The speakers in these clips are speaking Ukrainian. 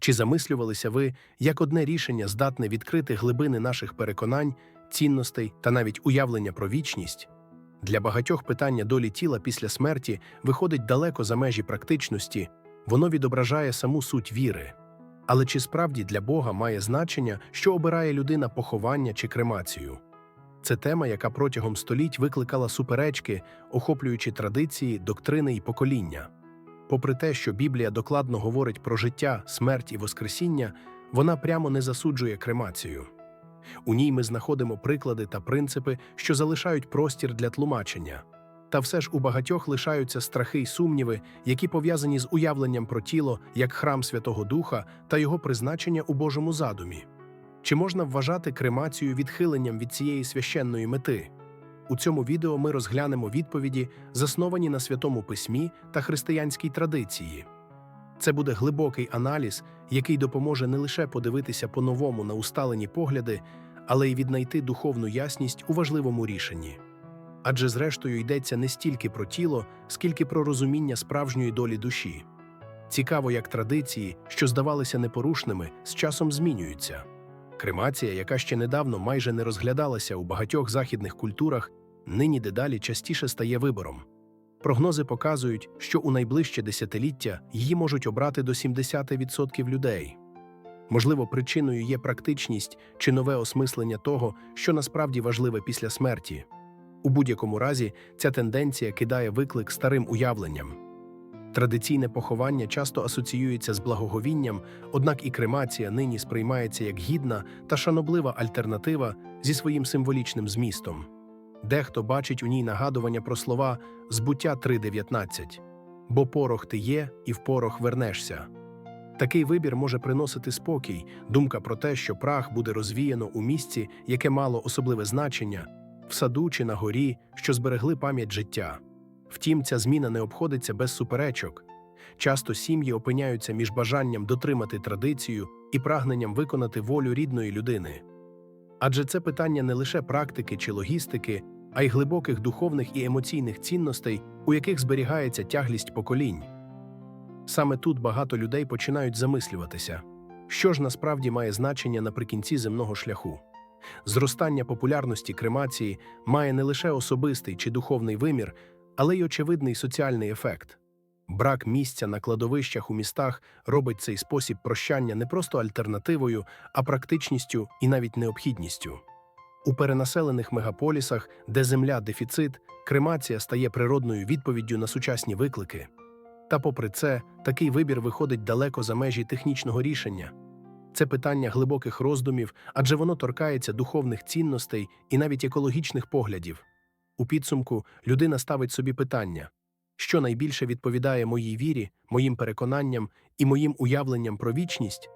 Чи замислювалися ви, як одне рішення здатне відкрити глибини наших переконань, цінностей та навіть уявлення про вічність? Для багатьох питання долі тіла після смерті виходить далеко за межі практичності, воно відображає саму суть віри. Але чи справді для Бога має значення, що обирає людина поховання чи кремацію? Це тема, яка протягом століть викликала суперечки, охоплюючи традиції, доктрини і покоління. Попри те, що Біблія докладно говорить про життя, смерть і Воскресіння, вона прямо не засуджує кремацію. У ній ми знаходимо приклади та принципи, що залишають простір для тлумачення. Та все ж у багатьох лишаються страхи й сумніви, які пов'язані з уявленням про тіло як храм Святого Духа та його призначення у Божому задумі. Чи можна вважати кремацію відхиленням від цієї священної мети? У цьому відео ми розглянемо відповіді, засновані на святому письмі та християнській традиції. Це буде глибокий аналіз, який допоможе не лише подивитися по-новому на усталені погляди, але й віднайти духовну ясність у важливому рішенні. Адже, зрештою, йдеться не стільки про тіло, скільки про розуміння справжньої долі душі. Цікаво, як традиції, що здавалися непорушними, з часом змінюються. Кремація, яка ще недавно майже не розглядалася у багатьох західних культурах, нині дедалі частіше стає вибором. Прогнози показують, що у найближче десятиліття її можуть обрати до 70% людей. Можливо, причиною є практичність чи нове осмислення того, що насправді важливе після смерті. У будь-якому разі, ця тенденція кидає виклик старим уявленням. Традиційне поховання часто асоціюється з благоговінням, однак і кремація нині сприймається як гідна та шаноблива альтернатива зі своїм символічним змістом. Дехто бачить у ній нагадування про слова збуття 3.19 бо порох ти є, і в порох вернешся. Такий вибір може приносити спокій, думка про те, що прах буде розвіяно у місці, яке мало особливе значення, в саду чи на горі, що зберегли пам'ять життя. Втім, ця зміна не обходиться без суперечок. Часто сім'ї опиняються між бажанням дотримати традицію і прагненням виконати волю рідної людини. Адже це питання не лише практики чи логістики, а й глибоких духовних і емоційних цінностей, у яких зберігається тяглість поколінь. Саме тут багато людей починають замислюватися, що ж насправді має значення наприкінці земного шляху. Зростання популярності кремації має не лише особистий чи духовний вимір, але й очевидний соціальний ефект. Брак місця на кладовищах у містах робить цей спосіб прощання не просто альтернативою, а практичністю і навіть необхідністю. У перенаселених мегаполісах, де земля дефіцит, кремація стає природною відповіддю на сучасні виклики. Та, попри це, такий вибір виходить далеко за межі технічного рішення. Це питання глибоких роздумів, адже воно торкається духовних цінностей і навіть екологічних поглядів. У підсумку людина ставить собі питання, що найбільше відповідає моїй вірі, моїм переконанням і моїм уявленням про вічність.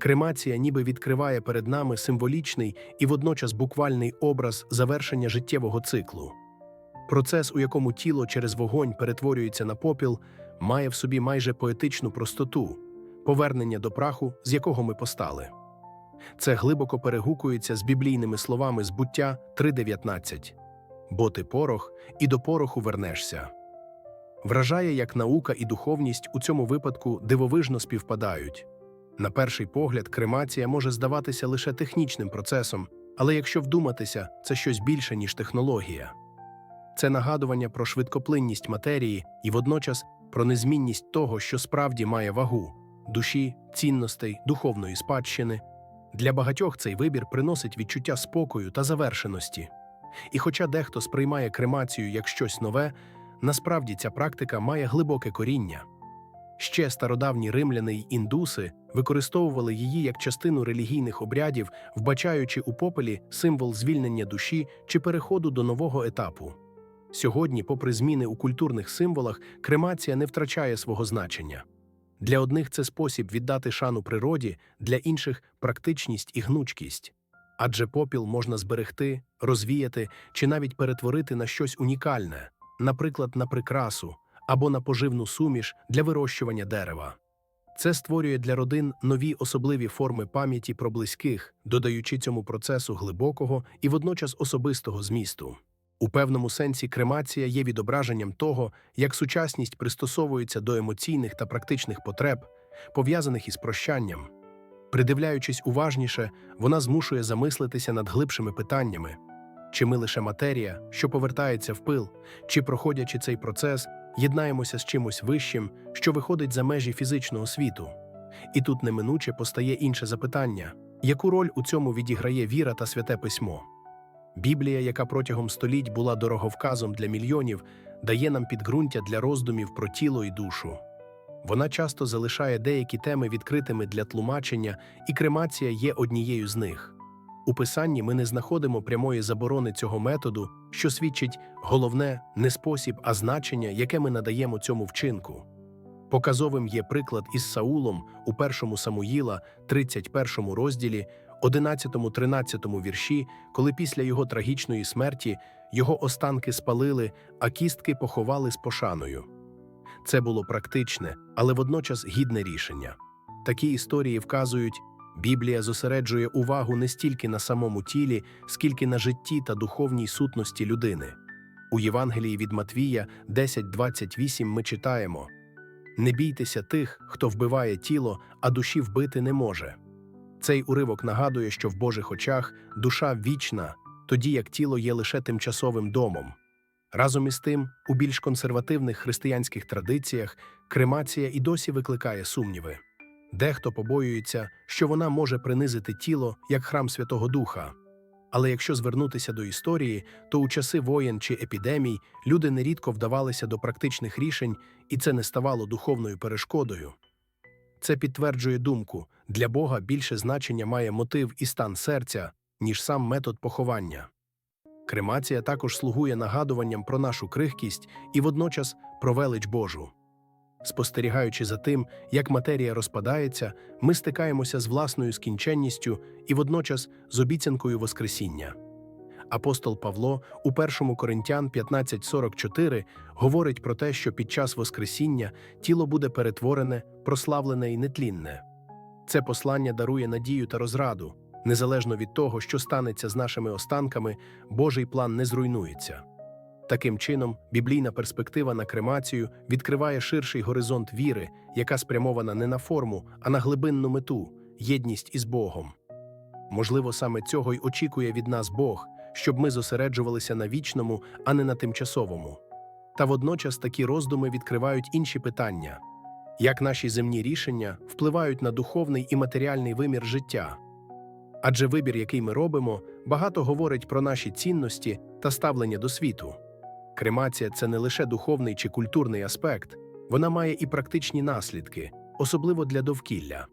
Кремація ніби відкриває перед нами символічний і водночас буквальний образ завершення життєвого циклу. Процес, у якому тіло через вогонь перетворюється на попіл, має в собі майже поетичну простоту, повернення до праху, з якого ми постали. Це глибоко перегукується з біблійними словами збуття 3.19 бо ти порох, і до пороху вернешся. Вражає, як наука і духовність у цьому випадку дивовижно співпадають. На перший погляд, кремація може здаватися лише технічним процесом, але якщо вдуматися, це щось більше, ніж технологія. Це нагадування про швидкоплинність матерії і водночас про незмінність того, що справді має вагу душі, цінностей, духовної спадщини. Для багатьох цей вибір приносить відчуття спокою та завершеності. І хоча дехто сприймає кремацію як щось нове, насправді ця практика має глибоке коріння. Ще стародавні римляни й індуси використовували її як частину релігійних обрядів, вбачаючи у попелі символ звільнення душі чи переходу до нового етапу. Сьогодні, попри зміни у культурних символах, кремація не втрачає свого значення. Для одних це спосіб віддати шану природі, для інших практичність і гнучкість. Адже попіл можна зберегти, розвіяти чи навіть перетворити на щось унікальне, наприклад, на прикрасу або на поживну суміш для вирощування дерева. Це створює для родин нові особливі форми пам'яті про близьких, додаючи цьому процесу глибокого і водночас особистого змісту. У певному сенсі кремація є відображенням того, як сучасність пристосовується до емоційних та практичних потреб, пов'язаних із прощанням. Придивляючись уважніше, вона змушує замислитися над глибшими питаннями. Чи ми лише матерія, що повертається в пил, чи, проходячи цей процес, єднаємося з чимось вищим, що виходить за межі фізичного світу? І тут неминуче постає інше запитання: яку роль у цьому відіграє віра та святе письмо? Біблія, яка протягом століть була дороговказом для мільйонів, дає нам підґрунтя для роздумів про тіло і душу. Вона часто залишає деякі теми відкритими для тлумачення, і кремація є однією з них. У писанні ми не знаходимо прямої заборони цього методу, що свідчить головне не спосіб, а значення, яке ми надаємо цьому вчинку. Показовим є приклад із Саулом у першому Самуїла, 31 розділі, 11-13 вірші, коли після його трагічної смерті його останки спалили, а кістки поховали з пошаною. Це було практичне, але водночас гідне рішення. Такі історії вказують, Біблія зосереджує увагу не стільки на самому тілі, скільки на житті та духовній сутності людини. У Євангелії від Матвія 10.28 ми читаємо Не бійтеся тих, хто вбиває тіло, а душі вбити не може. Цей уривок нагадує, що в Божих очах душа вічна, тоді як тіло є лише тимчасовим домом. Разом із тим, у більш консервативних християнських традиціях кремація і досі викликає сумніви. Дехто побоюється, що вона може принизити тіло як храм Святого Духа. Але якщо звернутися до історії, то у часи воєн чи епідемій люди нерідко вдавалися до практичних рішень, і це не ставало духовною перешкодою. Це підтверджує думку для Бога більше значення має мотив і стан серця, ніж сам метод поховання. Кремація також слугує нагадуванням про нашу крихкість і водночас про велич Божу. Спостерігаючи за тим, як матерія розпадається, ми стикаємося з власною скінченністю і водночас з обіцянкою Воскресіння. Апостол Павло у 1 Коринтян 15.44 говорить про те, що під час Воскресіння тіло буде перетворене, прославлене і нетлінне. Це послання дарує надію та розраду. Незалежно від того, що станеться з нашими останками, Божий план не зруйнується. Таким чином, біблійна перспектива на кремацію відкриває ширший горизонт віри, яка спрямована не на форму, а на глибинну мету єдність із Богом. Можливо, саме цього й очікує від нас Бог, щоб ми зосереджувалися на вічному, а не на тимчасовому. Та водночас такі роздуми відкривають інші питання як наші земні рішення впливають на духовний і матеріальний вимір життя. Адже вибір, який ми робимо, багато говорить про наші цінності та ставлення до світу. Кремація це не лише духовний чи культурний аспект, вона має і практичні наслідки, особливо для довкілля.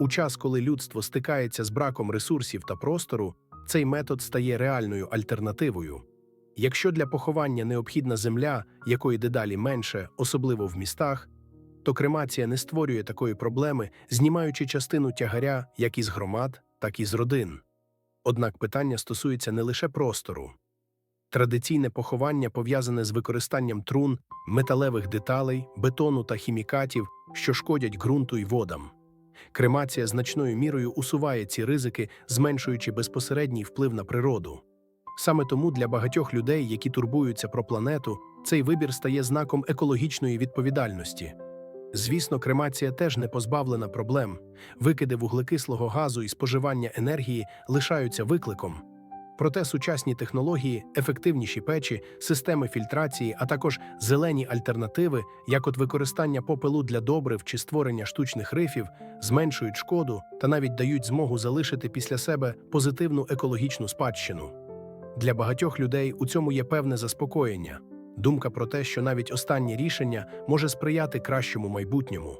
У час, коли людство стикається з браком ресурсів та простору, цей метод стає реальною альтернативою. Якщо для поховання необхідна земля, якої дедалі менше, особливо в містах, то кремація не створює такої проблеми, знімаючи частину тягаря як із громад, так і з родин. Однак питання стосується не лише простору. Традиційне поховання пов'язане з використанням трун, металевих деталей, бетону та хімікатів, що шкодять ґрунту й водам. Кремація значною мірою усуває ці ризики, зменшуючи безпосередній вплив на природу. Саме тому для багатьох людей, які турбуються про планету, цей вибір стає знаком екологічної відповідальності. Звісно, кремація теж не позбавлена проблем. Викиди вуглекислого газу і споживання енергії лишаються викликом. Проте сучасні технології, ефективніші печі, системи фільтрації, а також зелені альтернативи, як от використання попелу для добрив чи створення штучних рифів, зменшують шкоду та навіть дають змогу залишити після себе позитивну екологічну спадщину. Для багатьох людей у цьому є певне заспокоєння, думка про те, що навіть останнє рішення може сприяти кращому майбутньому.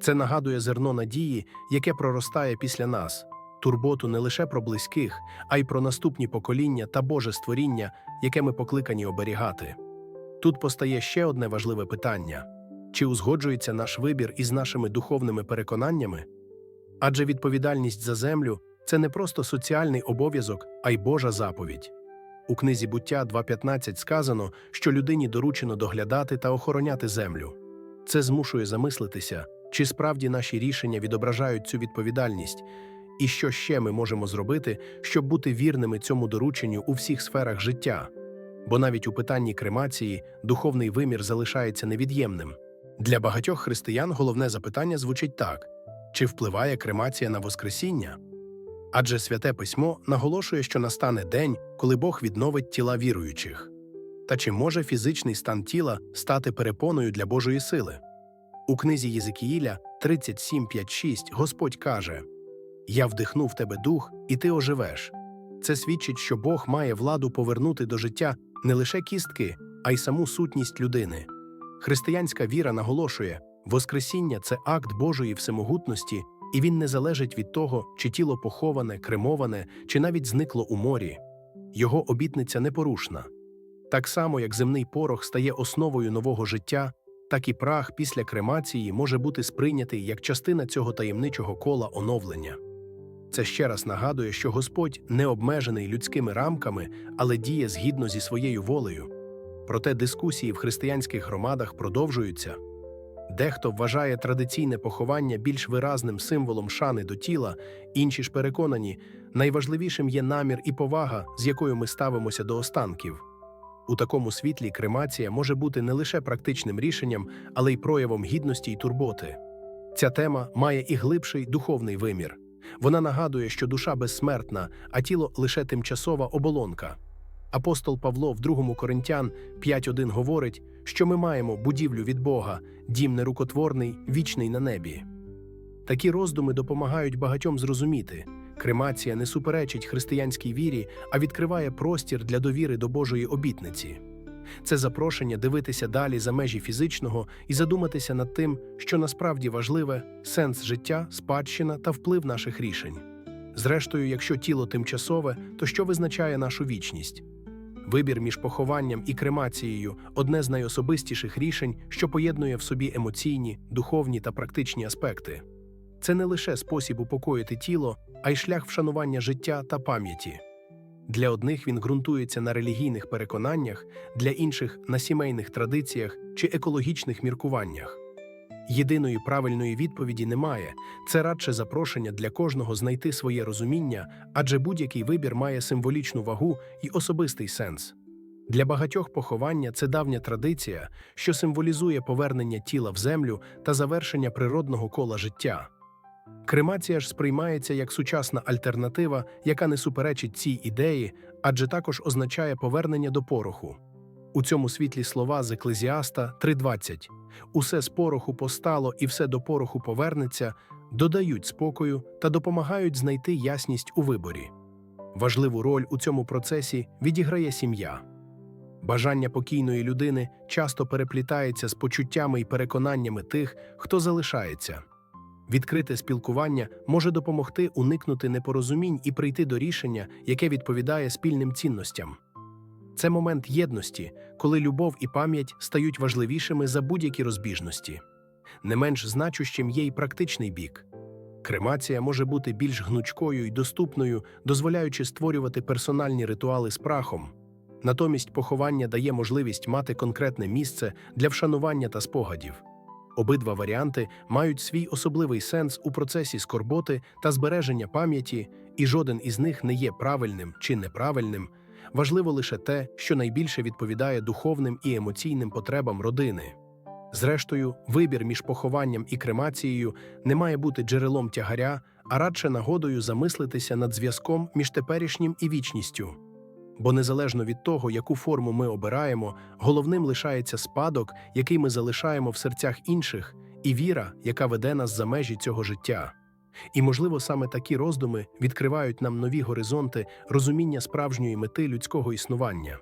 Це нагадує зерно надії, яке проростає після нас турботу не лише про близьких, а й про наступні покоління та Боже створіння, яке ми покликані оберігати. Тут постає ще одне важливе питання чи узгоджується наш вибір із нашими духовними переконаннями? Адже відповідальність за землю це не просто соціальний обов'язок, а й Божа заповідь. У книзі буття 2.15 сказано, що людині доручено доглядати та охороняти землю. Це змушує замислитися, чи справді наші рішення відображають цю відповідальність, і що ще ми можемо зробити, щоб бути вірними цьому дорученню у всіх сферах життя. Бо навіть у питанні кремації духовний вимір залишається невід'ємним. Для багатьох християн головне запитання звучить так: чи впливає кремація на Воскресіння? Адже святе письмо наголошує, що настане день, коли Бог відновить тіла віруючих. Та чи може фізичний стан тіла стати перепоною для Божої сили? У книзі Єзикіїля 37.5.6 Господь каже: Я вдихну в тебе дух, і ти оживеш. Це свідчить, що Бог має владу повернути до життя не лише кістки, а й саму сутність людини. Християнська віра наголошує, Воскресіння це акт Божої всемогутності, і він не залежить від того, чи тіло поховане, кремоване, чи навіть зникло у морі. Його обітниця непорушна. Так само, як земний порох стає основою нового життя, так і прах після кремації може бути сприйнятий як частина цього таємничого кола оновлення. Це ще раз нагадує, що Господь не обмежений людськими рамками, але діє згідно зі своєю волею. Проте дискусії в християнських громадах продовжуються. Дехто вважає традиційне поховання більш виразним символом шани до тіла, інші ж переконані, найважливішим є намір і повага, з якою ми ставимося до останків. У такому світлі кремація може бути не лише практичним рішенням, але й проявом гідності й турботи. Ця тема має і глибший духовний вимір. Вона нагадує, що душа безсмертна, а тіло лише тимчасова оболонка. Апостол Павло в 2 Коринтян 5.1 говорить, що ми маємо будівлю від Бога, дім нерукотворний, вічний на небі. Такі роздуми допомагають багатьом зрозуміти. Кремація не суперечить християнській вірі, а відкриває простір для довіри до Божої обітниці. Це запрошення дивитися далі за межі фізичного і задуматися над тим, що насправді важливе сенс життя, спадщина та вплив наших рішень. Зрештою, якщо тіло тимчасове, то що визначає нашу вічність? Вибір між похованням і кремацією одне з найособистіших рішень, що поєднує в собі емоційні, духовні та практичні аспекти. Це не лише спосіб упокоїти тіло, а й шлях вшанування життя та пам'яті. Для одних він ґрунтується на релігійних переконаннях, для інших на сімейних традиціях чи екологічних міркуваннях. Єдиної правильної відповіді немає, це радше запрошення для кожного знайти своє розуміння, адже будь-який вибір має символічну вагу і особистий сенс. Для багатьох поховання це давня традиція, що символізує повернення тіла в землю та завершення природного кола життя. Кремація ж сприймається як сучасна альтернатива, яка не суперечить цій ідеї, адже також означає повернення до пороху. У цьому світлі слова з Еклезіаста 3.20 «Усе з пороху постало і все до пороху повернеться» додають спокою та допомагають знайти ясність у виборі. Важливу роль у цьому процесі відіграє сім'я. Бажання покійної людини часто переплітається з почуттями і переконаннями тих, хто залишається. Відкрите спілкування може допомогти уникнути непорозумінь і прийти до рішення, яке відповідає спільним цінностям. Це момент єдності, коли любов і пам'ять стають важливішими за будь-які розбіжності. Не менш значущим є й практичний бік. Кремація може бути більш гнучкою і доступною, дозволяючи створювати персональні ритуали з прахом. Натомість поховання дає можливість мати конкретне місце для вшанування та спогадів. Обидва варіанти мають свій особливий сенс у процесі скорботи та збереження пам'яті, і жоден із них не є правильним чи неправильним. Важливо лише те, що найбільше відповідає духовним і емоційним потребам родини. Зрештою, вибір між похованням і кремацією не має бути джерелом тягаря, а радше нагодою замислитися над зв'язком між теперішнім і вічністю. Бо незалежно від того, яку форму ми обираємо, головним лишається спадок, який ми залишаємо в серцях інших, і віра, яка веде нас за межі цього життя. І, можливо, саме такі роздуми відкривають нам нові горизонти розуміння справжньої мети людського існування.